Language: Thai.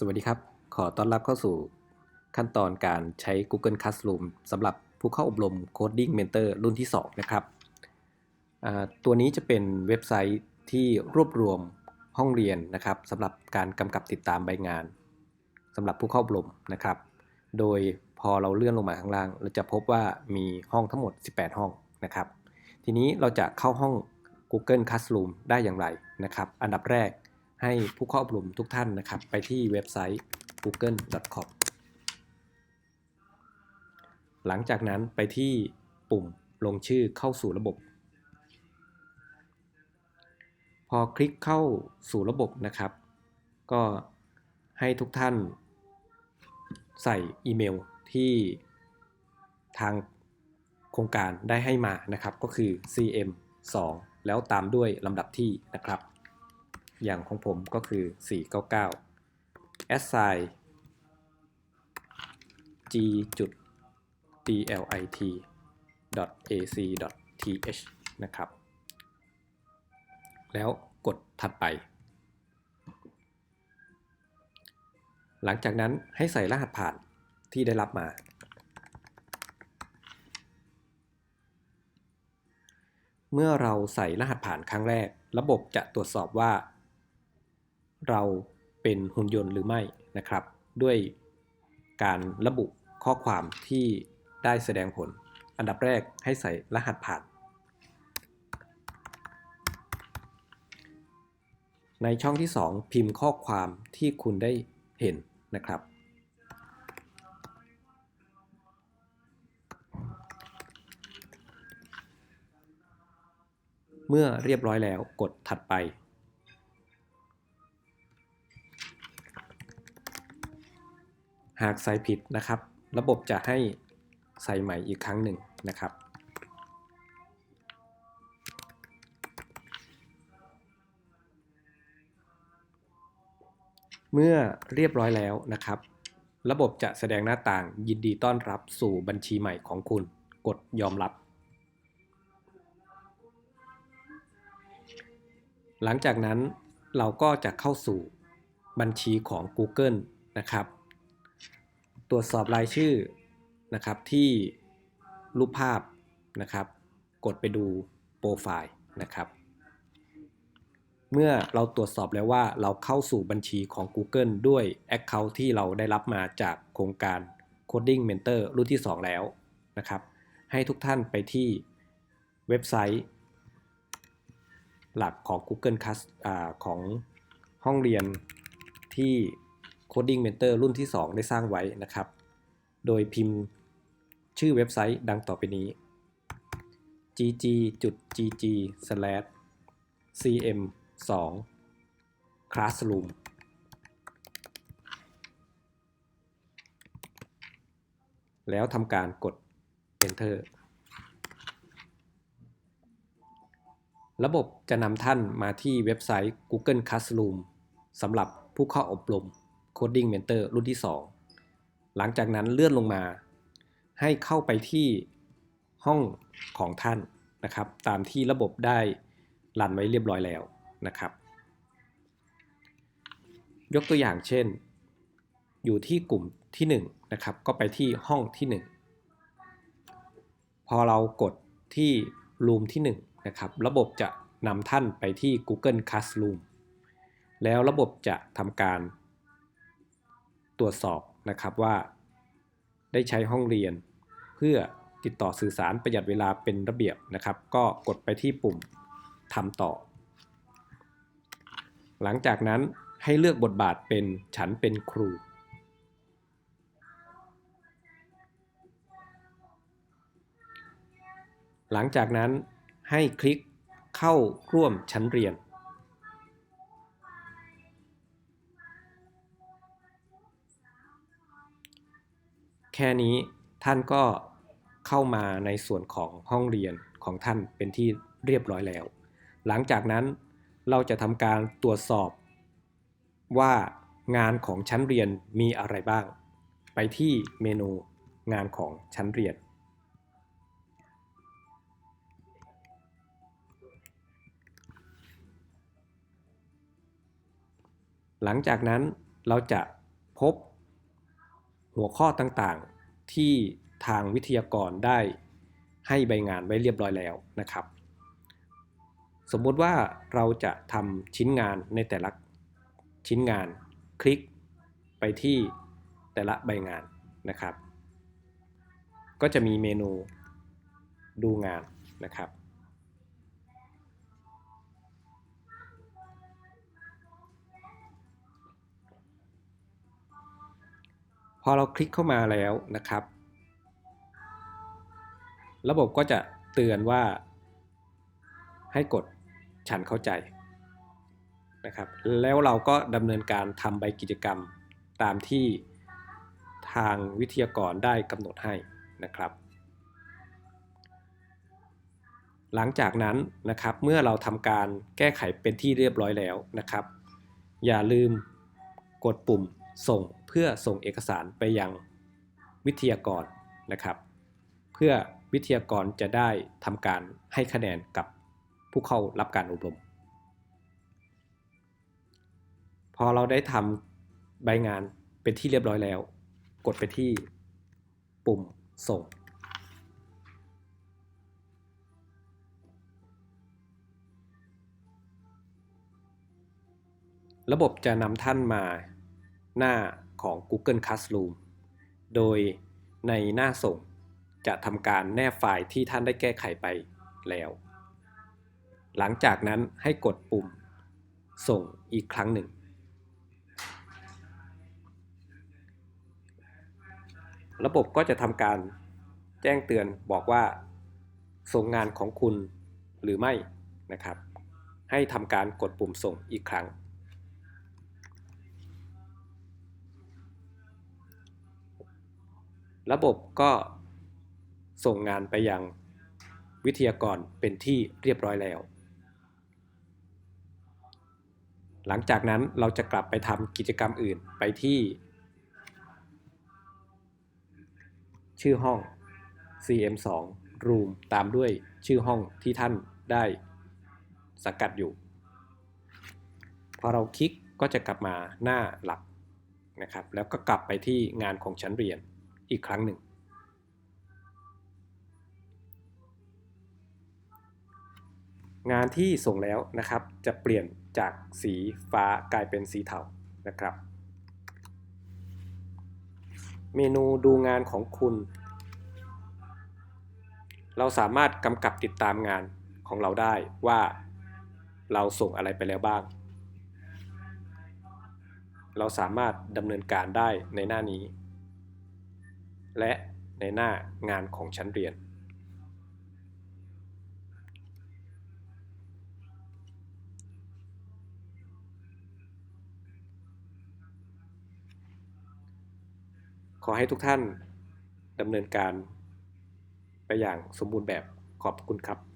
สวัสดีครับ ขอต้อนรับเข้าสู่ขั้นตอนการใช้ Google Classroom สำหรับผู้เข้าอบรม Coding Mentor รุ่นที่ 2 นะครับ ตัวนี้จะเป็นเว็บไซต์ที่รวบรวมห้องเรียนนะครับสำหรับการกำกับติดตามใบงานสำหรับผู้เข้าอบรมนะครับ โดยพอเราเลื่อนลงมาข้างล่าง เราจะพบว่ามีห้องทั้งหมด 18 ห้องนะครับ ทีนี้เราจะเข้าห้อง Google Classroom ได้อย่างไรนะครับ อันดับแรก ให้ผู้เข้าอบรมทุกท่านนะครับ ไปที่เว็บไซต์ google.com หลังจากนั้นไปที่ปุ่มลงชื่อเข้าสู่ระบบ พอคลิกเข้าสู่ระบบนะครับ ก็ให้ทุกท่านใส่อีเมลที่ทางโครงการได้ให้มานะครับ ก็คือ cm 2 แล้วตามด้วยลำดับที่นะครับ อย่างของผมก็คือ 499 assign g จุด dlit ac th นะครับ แล้วกดถัดไป หลังจากนั้นให้ใส่รหัสผ่านที่ได้รับมา เมื่อเราใส่รหัสผ่านครั้งแรก ระบบจะตรวจสอบว่า เราเป็นหุ่นยนต์หรือไม่นะครับ ด้วยการระบุข้อความที่ได้แสดงผล อันดับแรกให้ใส่รหัสผ่าน ในช่องที่ 2 พิมพ์ข้อความที่คุณได้เห็นนะครับ เมื่อเรียบร้อยแล้วกดถัดไป หากใส่ผิดนะครับ ระบบจะให้ใส่ใหม่อีกครั้งหนึ่งนะครับ เมื่อเรียบร้อยแล้วนะครับ ระบบจะแสดงหน้าต่างยินดีต้อนรับสู่บัญชีใหม่ของคุณ กดยอมรับ หลังจากนั้นเราก็จะเข้าสู่บัญชีของ Google นะครับ ตรวจสอบรายชื่อนะครับที่รูปภาพนะครับ กดไปดูโปรไฟล์นะครับ เมื่อเราตรวจสอบแล้วว่าเราเข้าสู่บัญชีของ Google ด้วย Account ที่เราได้รับมาจากโครงการ Coding Mentor รุ่นที่ 2 แล้วนะครับ ให้ทุกท่านไปที่เว็บไซต์ หลักของ Google Class อของห้องเรียนที่ Coding Mentor รุ่นที่ 2 ได้สร้างไว้นะครับ โดยพิมพ์ชื่อเว็บไซต์ดังต่อไปนี้ gg.gg/cm 2 classroom แล้วทำการกด enter ระบบจะนำท่านมาที่เว็บไซต์ Google Classroom สำหรับผู้เข้าอบรม Coding Mentor รุ่นที่ 2 หลังจากนั้นเลื่อนลงมา ให้เข้าไปที่ห้องของท่านนะครับ ตามที่ระบบได้รันไว้เรียบร้อยแล้วนะครับ ยกตัวอย่างเช่น อยู่ที่กลุ่มที่ 1 นะครับ ก็ไปที่ห้องที่ 1 พอเรากดที่ Room ที่ 1 นะครับ ระบบจะนำท่านไปที่ Google Classroom แล้วระบบจะทำการ ตรวจสอบนะครับว่า ได้ใช้ห้องเรียน เพื่อติดต่อสื่อสารประหยัดเวลาเป็นระเบียบนะครับ ก็กดไปที่ปุ่มทำต่อ หลังจากนั้นให้เลือกบทบาทเป็นฉันเป็นครู หลังจากนั้นให้คลิกเข้าร่วมชั้นเรียน แค่นี้ท่านก็เข้ามาในส่วนของห้องเรียนของท่านเป็นที่เรียบร้อยแล้ว หลังจากนั้นเราจะทำการตรวจสอบว่างานของชั้นเรียนมีอะไรบ้าง ไปที่เมนูงานของชั้นเรียน หลังจากนั้นเราจะพบ หัวข้อต่างๆ ที่ทางวิทยากรได้ให้ใบงานไว้เรียบร้อยแล้วนะครับ สมมุติว่าเราจะทำชิ้นงานในแต่ละชิ้นงานคลิกไปที่แต่ละใบงานนะครับ ก็จะมีเมนูดูงานนะครับ พอเราคลิกเข้ามาแล้วนะครับ ระบบก็จะเตือนว่า ให้กดฉันเข้าใจนะครับแล้วเราก็ดำเนินการทำใบกิจกรรมตามที่ทางวิทยากรได้กำหนดให้นะครับ หลังจากนั้นนะครับเมื่อเราทำการแก้ไขเป็นที่เรียบร้อยแล้วนะครับ อย่าลืมกดปุ่มส่ง พื่อส่งเอกสารไปยังวิทยากรนะครับ เพื่อวิทยากรจะได้ทำการให้คะแนนกับผู้เข้ารับการอบรม พอเราได้ทำใบงานเป็นที่เรียบร้อยแล้ว กดไปที่ปุ่มส่งระบบจะนำท่านมาหน้า ของ Google Classroom โดยในหน้าส่งจะทำการแนบไฟล์ที่ท่านได้แก้ไขไปแล้ว หลังจากนั้นให้กดปุ่ม ส่งอีกครั้งหนึ่ง ระบบก็จะทำการแจ้งเตือนบอกว่า ส่งงานของคุณหรือไม่นะครับ ให้ทำการกดปุ่มส่งอีกครั้ง ระบบก็ส่งงานไปยังวิทยากรเป็นที่เรียบร้อยแล้ว หลังจากนั้นเราจะกลับไปทำกิจกรรมอื่นไปที่ ชื่อห้อง CM2 Room ตามด้วยชื่อห้องที่ท่านได้สังกัดอยู่ พอเราคลิกก็จะกลับมาหน้าหลักนะครับ แล้วก็กลับไปที่งานของชั้นเรียน อีกครั้งหนึ่ง งานที่ส่งแล้วนะครับจะเปลี่ยนจากสีฟ้ากลายเป็นสีเทานะครับ เมนูดูงานของคุณ เราสามารถกำกับติดตามงานของเราได้ว่าเราส่งอะไรไปแล้วบ้าง เราสามารถดำเนินการได้ในหน้านี้ และในหน้างานของชั้นเรียน ขอให้ทุกท่านดำเนินการไปอย่างสมบูรณ์แบบขอบคุณครับ